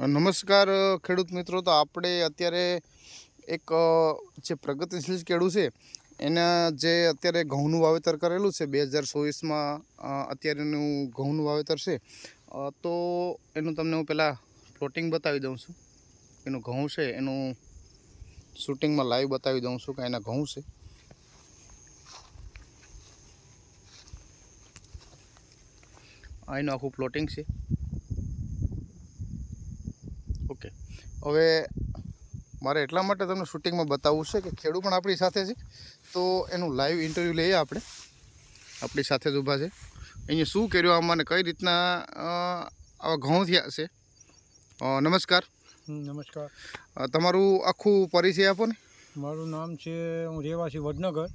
નમસ્કાર ખેડૂત મિત્રો. તો આપણે અત્યારે એક જે પ્રગતિશીલ ખેડૂત છે, એના જે અત્યારે ઘઉંનું વાવેતર કરેલું છે, બે હજાર ચોવીસમાં અત્યારેનું ઘઉંનું વાવેતર છે. તો એનું તમને હું પહેલાં પ્લોટિંગ બતાવી દઉં છું. એનું ઘઉં છે, એનું શૂટિંગમાં લાઈવ બતાવી દઉં છું કે એના ઘઉં છે. એનું આખું પ્લોટિંગ છે. ઓકે. હવે મારે એટલા માટે તમને શૂટિંગમાં બતાવવું છે કે ખેડૂત પણ આપણી સાથે છે. તો એનું લાઈવ ઇન્ટરવ્યૂ લઈએ આપણે. આપણી સાથે જ ઊભા છે. અહીંયા શું કર્યું આમાં કઈ રીતના આવા ઘઉં થયા છે? નમસ્કાર. નમસ્કાર. તમારું આખું પરિચય આપો ને. મારું નામ છે હું રહેવાસી વડનગર.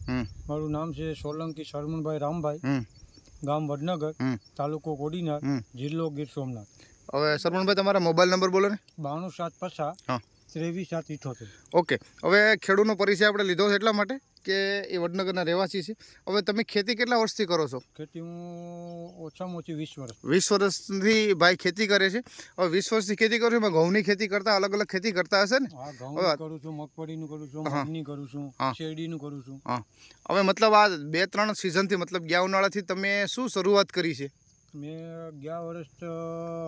મારું નામ છે સોલંકી શરમણભાઈ રામભાઈ. ગામ વડનગર તાલુકો કોડીનાર જિલ્લો ગીર સોમનાથ. હવે સરપંચભાઈ તમારા મોબાઈલ નંબર બોલો ને. બાણું સાત પસા હા. ત્રેવીસ સાત ઇઠોતેર. ઓકે. હવે ખેડૂતનો પરિચય આપણે લીધો છે એટલા માટે કે એ વડનગરના રહેવાસી છે. હવે તમે ખેતી કેટલા વર્ષથી કરો છો? ખેતી હું ઓછામાં ઓછી વીસ વર્ષ. વીસ વર્ષથી ભાઈ ખેતી કરે છે. હવે વીસ વર્ષથી ખેતી કરો છો ઘઉંની ખેતી કરતા અલગ અલગ ખેતી કરતા હશે ને? ઘઉં હવે- કરું છું મગફળીનું કરું છું હા. મગની કરું છું શેરડીનું કરું છું. હવે મતલબ આ બે ત્રણ સિઝનથી મતલબ ગયા ઉનાળાથી તમે શું શરૂઆત કરી છે? મેં ગયા વર્ષ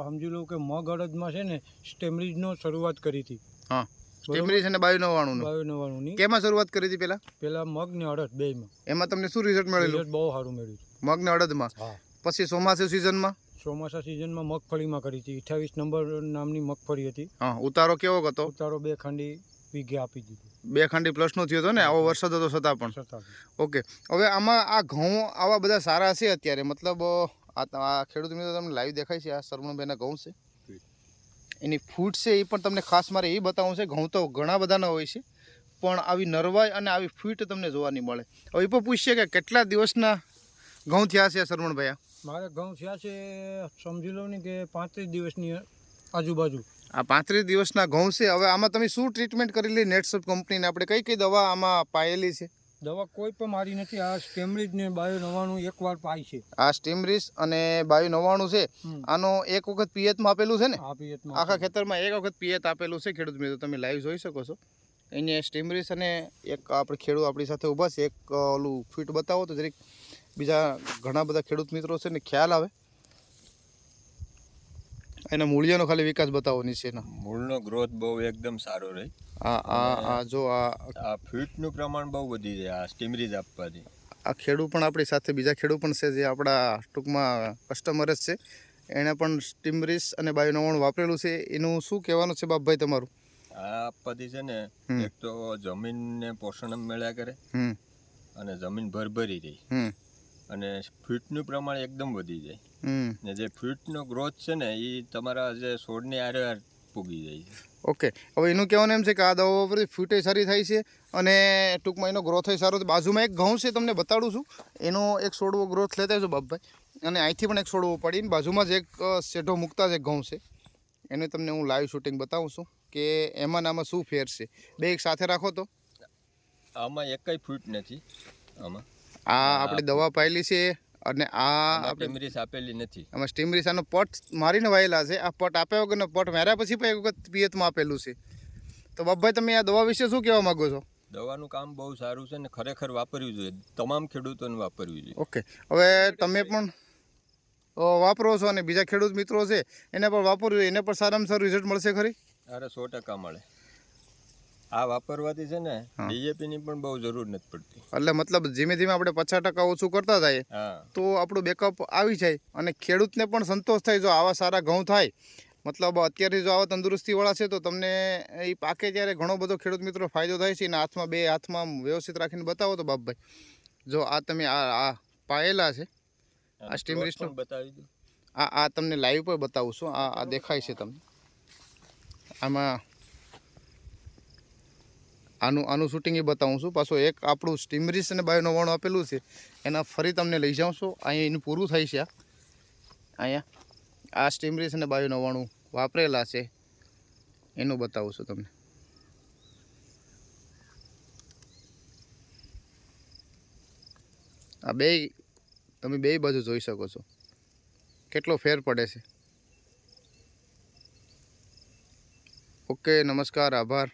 સમજી લઉં કે મગ અડદમાં છે ને સ્ટેમરીજનો શરૂઆત કરી હતી. હા. સ્ટેમરીજ અને બાયો નવાણું બાયો નવાણું કેમાં શરૂઆત કરી હતી પહેલા? પહેલા મગ ને અડદ બેયમાં. એમાં તમને શું રિઝલ્ટ મળેલું? બહુ સારું મળ્યું મગ ને અડદમાં? પછી ચોમાસુ સિઝનમાં ચોમાસા સિઝનમાં મગફળીમાં કરી હતી. અઠ્યાવીસ નંબર નામની મગફળી હતી. હા ઉતારો કેવો હતો? ઉતારો બે ખાંડી વીઘે આપી દીધું. બે ખાંડી પ્લસનો થયો હતો ને? આવો વરસાદ હતો છતાં પણ. ઓકે. હવે આમાં આ ઘઉં આવા બધા સારા છે અત્યારે? મતલબ આ ત- આ ખેડૂત મિત્રો તમને લાઈવ દેખાય છે આ સરવણભાઈના ઘઉં છે. એની ફૂટ છે એ પણ તમને ખાસ મારે એ બતાવવું છે ઘઉં તો ઘણા બધાના હોય છે પણ આવી નરવાઈ અને આવી ફીટ તમને જોવા નહીં મળે. હવે એ પણ પૂછીએ કે કેટલા દિવસના ઘઉં થયા છે સરવણભાઈ? મારે ઘઉં થયા છે સમજી લો ને કે પાંત્રીસ દિવસની આજુબાજુ. આ પાંત્રીસ દિવસના ઘઉં છે. હવે આમાં તમે શું ટ્રીટમેન્ટ કરેલી નેટસપ કંપનીને? આપણે કઈ કઈ દવા આમાં પાયેલી છે? દવા કોઈ પણ મારી નથી. આ સ્ટેમરીજ ને બાયો એક એકવાર પાય છે. આ સ્ટીમરીસ અને બાયો નવાણું છે. આનો એક વખત પિયતમાં આપેલું છે ને? આખા ખેતરમાં એક વખત પિયત આપેલું છે ખેડૂત મિત્રો. તમે લાઈવ જોઈ શકો છો. એને સ્ટીમરીસ અને એક આપણે ખેડૂત આપણી સાથે ઊભા છે. એક ઓલું ફીટ બતાવો તો જરીક બીજા ઘણા બધા ખેડૂત મિત્રો છે ને ખ્યાલ આવે. એના મૂળિયાનો ખાલી વિકાસ બતાવો નીચેનો મૂળનો ગ્રોથ બહુ એકદમ સારો રહે. આ આ આ જો આ આ ફીટનું પ્રમાણ બહુ વધી જાય આ સ્ટીમરીજ આપવાથી. આ ખેડૂત પણ આપણી સાથે બીજા ખેડૂત પણ છે જે આપણા ટૂંકમાં કસ્ટમર જ છે. એણે પણ સ્ટીમરીસ અને બાયો નવાણું વાપરેલું છે. એનું શું કહેવાનું છે બાપભાઈ તમારું? આ આપવાથી છે ને એક તો જમીનને પોષણ મળ્યા કરે હમ. અને જમીન ભરભરી રહી. અને ફ્રૂટનું પ્રમાણ એકદમ વધી જાય. ને જે ફ્રૂટનો ગ્રોથ છે ને એ તમારા જે છોડની આરે પૂગી જાય છે. ઓકે. હવે એનું કહેવાનું એમ છે કે આ દવાઓ પરથી ફૂટે સારી થાય છે અને ટૂંકમાં એનો ગ્રોથ સારો છે બાજુમાં એક ઘઉં છે તમને બતાડું છું. એનો એક છોડવો ગ્રોથ લેતા છું બાપભાઈ. અને અહીંથી પણ એક છોડવો પડીને બાજુમાં જ એક શેઢો મૂકતા છે એક ઘઉં છે. એને તમને હું લાઈવ શૂટિંગ બતાવું છું કે એમાં આમાં શું ફેર છે. બે એક સાથે રાખો તો. આમાં એકય ફ્રૂટ નથી. આમાં. આ આપણે દવા પાયેલી છે અને આ આપણે સ્ટીમરીજ આપેલી નથી? આમાં સ્ટીમ રીસાનો પટ મારીને વાયેલા છે. આ પટ આપ્યા વગરનો પટ માર્યા પછી પણ એક વખત પિયતમાં આપેલું છે. તો બાપભાઈ તમે આ દવા વિશે શું કહેવા માંગો છો? દવાનું કામ બહુ સારું છે ને ખરેખર વાપરવી જોઈએ. તમામ ખેડૂતોને વાપરવી જોઈએ. ઓકે. હવે તમે પણ વાપરો છો અને બીજા ખેડૂત મિત્રો છે એને પણ વાપરવું એને પણ સારામાં સારું રિઝલ્ટ મળશે ખરી? અરે સો ટકા મળે. આ વાપરવાથી છે ને હા. ડીએપીની પણ બહુ જરૂર નથી પડતી. એટલે મતલબ ધીમે ધીમે આપણે પચાસ ટકા ઓછું કરતા થાય તો આપણું બેકઅપ આવી જાય અને ખેડૂતને પણ સંતોષ થાય જો આવા સારા ઘઉં થાય. મતલબ અત્યારે જો આવા તંદુરસ્તીવાળા છે તો તમને એ પાકે ત્યારે ઘણો બધો ખેડૂત મિત્રો ફાયદો થાય છે. અને હાથમાં બે હાથમાં વ્યવસ્થિત રાખીને બતાવો તો બાપભાઈ. જો આ તમે આ આ પાયેલા છે. આ સ્ટીમનું? પણ બતાવી દો. આ આ તમને લાઈવ પર બતાવું છું. આ આ દેખાય છે તમને. આમાં આનું આનું શૂટિંગ એ બતાવું છું. પાછું એક આપણું સ્ટીમરીસ અને બાયો નવાણું આપેલું છે, એના ફરી તમને લઈ જાઉં છું. અહીંયા એનું પૂરું થાય છે. અહીંયા, આ સ્ટીમરીસ અને બાયો વણું વાપરેલા છે. એનું બતાવું છું તમને. આ બે, તમે બે બાજુ જોઈ શકો છો. કેટલો ફેર પડે છે. ઓકે, નમસ્કાર, આભાર.